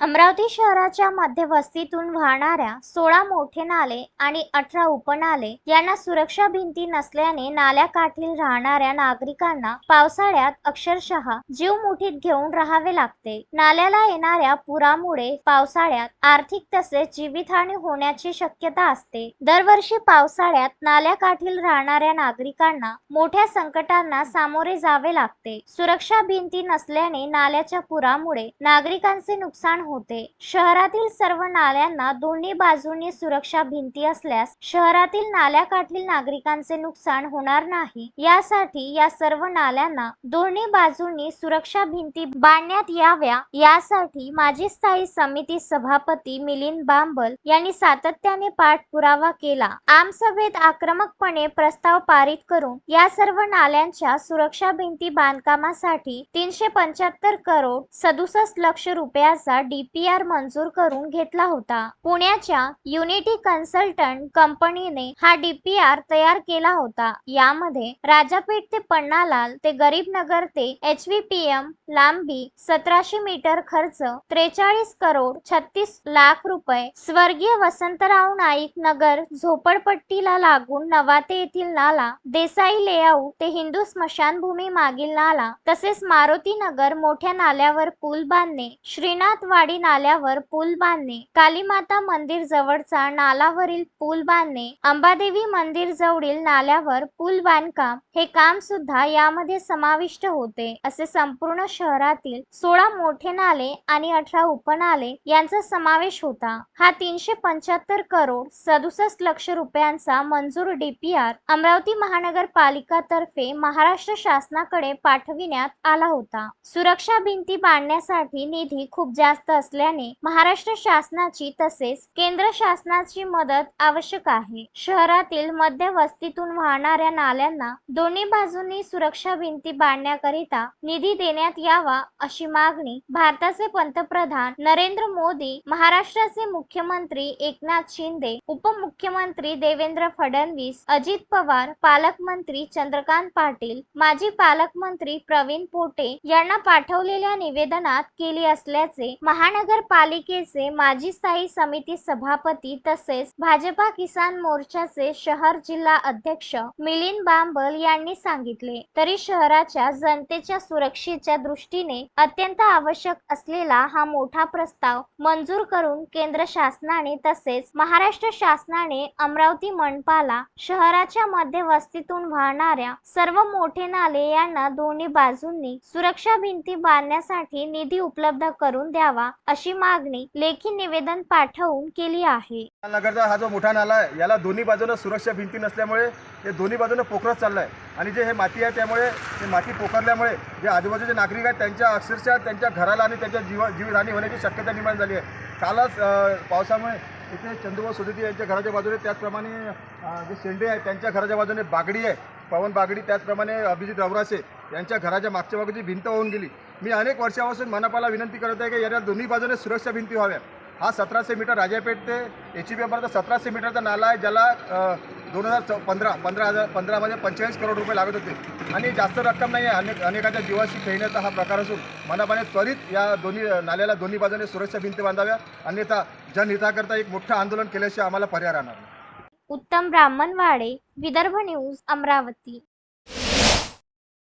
अमरावती शहराच्या मध्यवस्तीतून वाहणाऱ्या सोळा मोठे नाले आणि अठरा उपनाले यांना सुरक्षा भिंती नसल्याने नाल्याकाठी राहणाऱ्या नागरिकांना पावसाळ्यात अक्षरशः जीव मुठीत घेऊन राहावे लागते. नाल्याला येणाऱ्या पुरामुळे पावसाळ्यात आर्थिक तसेच जीवितहानी होण्याची शक्यता असते. दरवर्षी पावसाळ्यात नाल्याकाठील राहणाऱ्या नागरिकांना मोठ्या संकटांना सामोरे जावे लागते. सुरक्षा भिंती नसल्याने नाल्याच्या पुरामुळे नागरिकांचे नुकसान होते. शहरातील सर्व नाल्यांना दोन्ही बाजूंनी सुरक्षा भिंती असल्यास शहरातील नाल्याकाठील नागरिकांचे नुकसान होणार नाही. यासाठी या सर्व नाल्यांना दोन्ही बाजूंनी सुरक्षा भिंती बांधण्यात याव्या. यासाठी माजी स्थायी समिती सभापती मिलिंद बांबल यांनी सातत्याने पाठपुरावा केला. आमसभेत आक्रमकपणे प्रस्ताव पारित करून या सर्व नाल्यांच्या सुरक्षा भिंती बांधकामासाठी तीनशे पंच्याहत्तर करोड सदुसष्ट लक्ष रुपयाचा डी डीपीआर मंजूर करून घेतला होता. पुण्याच्या युनिटी कन्सल्टंट कंपनीने हा डीपीआर तयार केला होता. यामध्ये राजापेठ ते पन्नालाल ते गरीबनगर ते एच व्ही पी एम लांबी सतराशे मीटर खर्च त्रेचाळीस करोड छत्तीस लाख रुपये. स्वर्गीय वसंतराव नाईक नगर झोपडपट्टीला लागून नवाते येथील नाला देसाई लेआउट ते हिंदू स्मशानभूमी मागील नाला तसेच मारुती नगर मोठ्या नाल्यावर पूल बांधणे श्रीनाथवाडी नाल्यावर पूल बांधणे. कालीमाता मंदिर जवळचा नालावरील पूल बांधणे. अंबादेवी मंदिर जवळील नाल्यावर पूल बांधकाम हे काम सुद्धा यामध्ये समाविष्ट होते. असे संपूर्ण शहरातील सोळा मोठे नाले आणि अठरा उपनाले यांचा समावेश होता. हा तीनशे पंच्याहत्तर करोड सदुसष्ट लक्ष रुपयांचा मंजूर डीपीआर अमरावती महानगरपालिका तर्फे महाराष्ट्र शासनाकडे पाठविण्यात आला होता. सुरक्षा भिंती बांधण्यासाठी निधी खूप जास्त असल्याने महाराष्ट्र शासनाची तसेच केंद्र शासनाची मदत आवश्यक आहे. शहरातील मध्यवस्तीतून वाहणाऱ्या नाल्यांना दोन्ही बाजूंनी सुरक्षा भिंती बांधण्याकरिता निधी देण्यात यावा अशी मागणी भारताचे पंतप्रधान नरेंद्र मोदी महाराष्ट्राचे मुख्यमंत्री एकनाथ शिंदे उपमुख्यमंत्री देवेंद्र फडणवीस अजित पवार पालकमंत्री चंद्रकांत पाटील माजी पालकमंत्री प्रवीण पोटे यांना पाठवलेल्या निवेदनात केली असल्याचे महानगरपालिकेचे माजी स्थायी समिती सभापती तसेच भाजपा किसान मोर्चाचे शहर जिल्हा अध्यक्ष मिलिंद बांबल यांनी सांगितले तरी शहराच्या जनतेच्या सुरक्षेच्या दृष्टीने अत्यंत आवश्यक असलेला हा मोठा प्रस्ताव मंजूर करून केंद्र शासनाने तसेच महाराष्ट्र शासनाने अमरावती मनपाला शहराच्या मध्यवस्तीतून वाहणाऱ्या सर्व मोठे नाले यांना दोन्ही बाजूंनी सुरक्षा भिंती बांधण्यासाठी निधी उपलब्ध करून द्यावा. अशी मागणी लेखी निवेदन पाठवून केली आहे. नगरचा हा जो मोठा नाला आहे याला दोन्ही बाजूनं सुरक्षा भिंती नसल्यामुळे हे दोन्ही बाजूनं पोखरत चाललं आहे आणि जे हे माती आहे त्यामुळे हे माती पोखरल्यामुळे जे आजूबाजूचे नागरिक आहेत त्यांच्या अक्षरशः त्यांच्या घराला आणि त्यांच्या जीव जीवहानी होण्याची शक्यता निर्माण झाली आहे. कालच पावसामुळे इथे चंदूभाऊ सुदिती यांच्या घराच्या बाजूने त्याचप्रमाणे जे शेंडे आहेत त्यांच्या घराच्या बाजूने बागडी आहे पवन बागडी त्याचप्रमाणे अभिजित रवरासे यांच्या घराच्या मागच्या बाजूची भिंत होऊन गेली. मी अनेक वर्षापासून मनपाला विनंती करत आहे की याच्या दोन्ही बाजूने सुरक्षा भिंती व्हाव्या हा सतराशे मीटर राजापेठ ते एच ई बी एमपर्यंत सतराशे मीटरचा नाला आहे ज्याला दोन हजार चौ पंधरा पंधरा हजार पंधरामध्ये पंचेचाळीस करोड रुपये लागत होते. आणि जास्त रक्कम नाही आहे अनेक अनेकाच्या जीवाशी खेळण्याचा हा प्रकार असून मनापाने त्वरित या दोन्ही नाल्याला दोन्ही बाजूने सुरक्षा भिंती बांधाव्या. अन्यथा जनहिताकरता एक मोठं आंदोलन केल्याशिवाय आम्हाला पर्याय राहणार उत्तम ब्राह्मणवाडे विदर्भ न्यूज अमरावती.